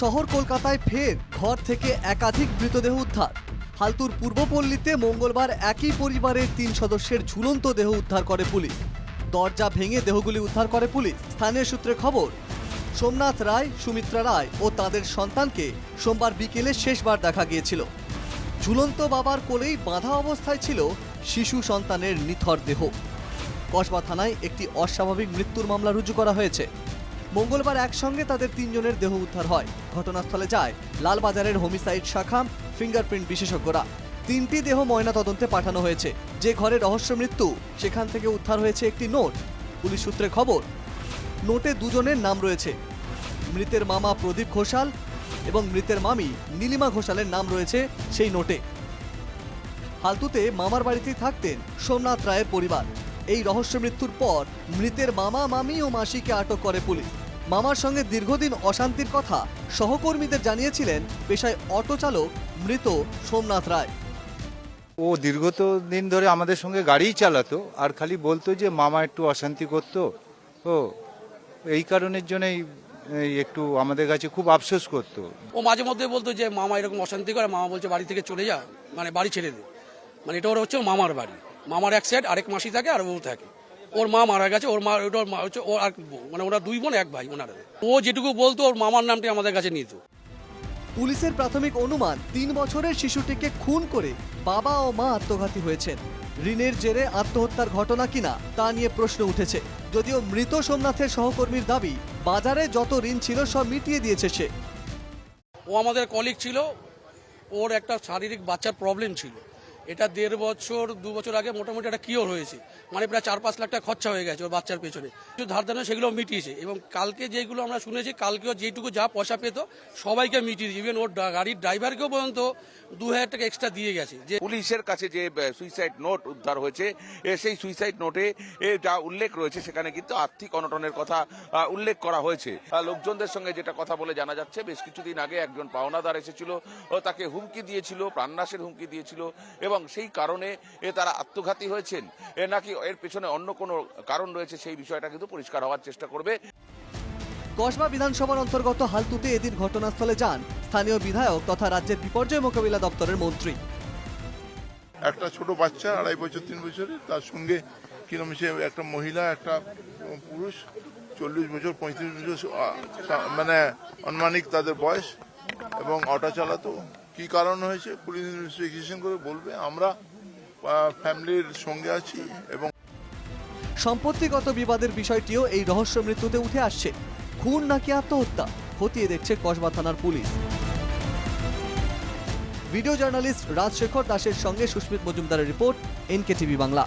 শহর কলকাতায় ফের ঘর থেকে একাধিক মৃতদেহ উদ্ধার। হালতুর পূর্বপল্লীতে মঙ্গলবার একই পরিবারের তিন সদস্যের ঝুলন্ত দেহ উদ্ধার করে পুলিশ। দরজা ভেঙে দেহগুলি উদ্ধার করে পুলিশ। স্থানীয় সূত্রে খবর, সোমনাথ রায়, সুমিত্রা রায় ও তাদের সন্তানকে সোমবার বিকেলে শেষবার দেখা গিয়েছিল। ঝুলন্ত বাবার কোলেই বাঁধা অবস্থায় ছিল শিশু সন্তানের নিথর দেহ। কসবা থানায় একটি অস্বাভাবিক মৃত্যুর মামলা রুজু করা হয়েছে। মঙ্গলবার একসঙ্গে তাদের তিনজনের দেহ উদ্ধার হয়। ঘটনাস্থলে যায় লালবাজারের হোমিসাইড শাখা, ফিঙ্গারপ্রিন্ট বিশেষজ্ঞরা। তিনটি দেহ ময়না তদন্তে পাঠানো হয়েছে। যে ঘরে রহস্য মৃত্যু, সেখান থেকে উদ্ধার হয়েছে একটি নোট। পুলিশ সূত্রে খবর, নোটে দুজনের নাম রয়েছে। মৃতের মামা প্রদীপ ঘোষাল এবং মৃতের মামি নীলিমা ঘোষালের নাম রয়েছে সেই নোটে। হালতুতে মামার বাড়িতেই থাকতেন সোমনাথ রায়ের পরিবার। এই রহস্য মৃত্যুর পর মৃতের মামা, মামি ও মাসিকে আটক করে পুলিশ। মামার সঙ্গে দীর্ঘদিন অশান্তির কথা সহকর্মীদের জানিয়েছিলেন পেশায় অটো চালক মৃত সোমনাথ রায়। ও দীর্ঘত দিন ধরে আমাদের সঙ্গে গাড়িই চালাতো আর খালি বলতো যে মামা একটু অশান্তি করতো। ও এই কারণের জন্যই একটু আমাদের কাছে খুব আফসোস করতো। ও মাঝে মধ্যে বলতো যে মামা এরকম অশান্তি করে। মামা বলছে বাড়ি থেকে চলে যা মানে বাড়ি ছেড়ে দে। মানে এটা ওর হচ্ছে মামার বাড়ি। মামার এক সাইড আরেক মাসি থাকে আর ও থাকে। ওর মা মারা গেছে ওর মা ওটা ওর মা হচ্ছে ওর আর মানে ওরা দুই বোন এক ভাই ওনারা ও যেটুকু বলতো ওর মামার নামটি আমাদের কাছে নিত। পুলিশের প্রাথমিক অনুমান তিন বছরের শিশুটিকে খুন করে বাবা ও মা আত্মঘাতী হয়েছেন। ঋণের জেরে আত্মহত্যার ঘটনা কিনা তা নিয়ে প্রশ্ন উঠেছে। যদিও মৃত সোমনাথের সহকর্মীর দাবি বাজারে যত ঋণ ছিল সব মিটিয়ে দিয়েছে সে। ও আমাদের কলিগ ছিল ওর একটা শারীরিক বাচ্চার প্রবলেম ছিল। এটা দেড় বছর, দু বছর আগে মোটামুটি একটা কিওর হয়েছে। মানে প্রায় চার পাঁচ লাখ টাকা খরচা হয়ে গেছে ওর বাচ্চার পেছনে। কিছু ধার দেনা সেগুলো মিটিয়েছে। এবং কালকে যেগুলো আমরা শুনেছি, কালকেও যেটুকু যা পয়সা পেত, সবাইকে মিটিয়ে ইভেন ওর গাড়ির ড্রাইভারকেও পর্যন্ত দু হাজার টাকা এক্সট্রা দিয়ে গেছে। যে পুলিশের কাছে যে সুইসাইড নোট উদ্ধার হয়েছে সেই সুইসাইড নোটে যা উল্লেখ রয়েছে, সেখানে কিন্তু আর্থিক অনটনের কথা উল্লেখ করা হয়েছে। লোকজনদের সঙ্গে যেটা কথা বলে জানা যাচ্ছে, বেশ কিছুদিন আগে একজন পাওনাদার এসেছিল তাকে হুমকি দিয়েছিল, প্রাণনাশের হুমকি দিয়েছিল, এবং সেই কারণে এ তারা আত্মঘাতী হয়েছেন। এ নাকি এর পেছনে অন্য কোনো কারণ রয়েছে সেই বিষয়টা কিন্তু পরিষ্কার হওয়ার চেষ্টা করবে। কসবা বিধানসভার অন্তর্গত হালতুতে এদিন ঘটনাস্থলে যান স্থানীয় বিধায়ক তথা রাজ্যের বিপর্যয় মোকাবিলা দপ্তরের মন্ত্রী। একটা ছোট বাচ্চা আড়াই বছর তিন বছরের তার সঙ্গে কিরম সে একটা মহিলা একটা পুরুষ চল্লিশ বছর পঁয়ত্রিশ বছর মানে আনুমানিক তাদের বয়স এবং অটো চালাতো। কি কারণ হয়েছে? পুলিশ ইনভেস্টিগেশন করে বলবে, আমরা ফ্যামিলির সঙ্গে আছি এবং সম্পত্তিগত বিবাদের বিষয়টিও এই রহস্য মৃত্যুতে উঠে আসছে। খুন নাকি আত্মহত্যা? খতিয়ে দেখছে কসবা থানার পুলিশ। ভিডিও জার্নালিস্ট রাজশেখর দাসের সঙ্গে সুস্মিত মজুমদারের রিপোর্ট এনকে টিভি বাংলা।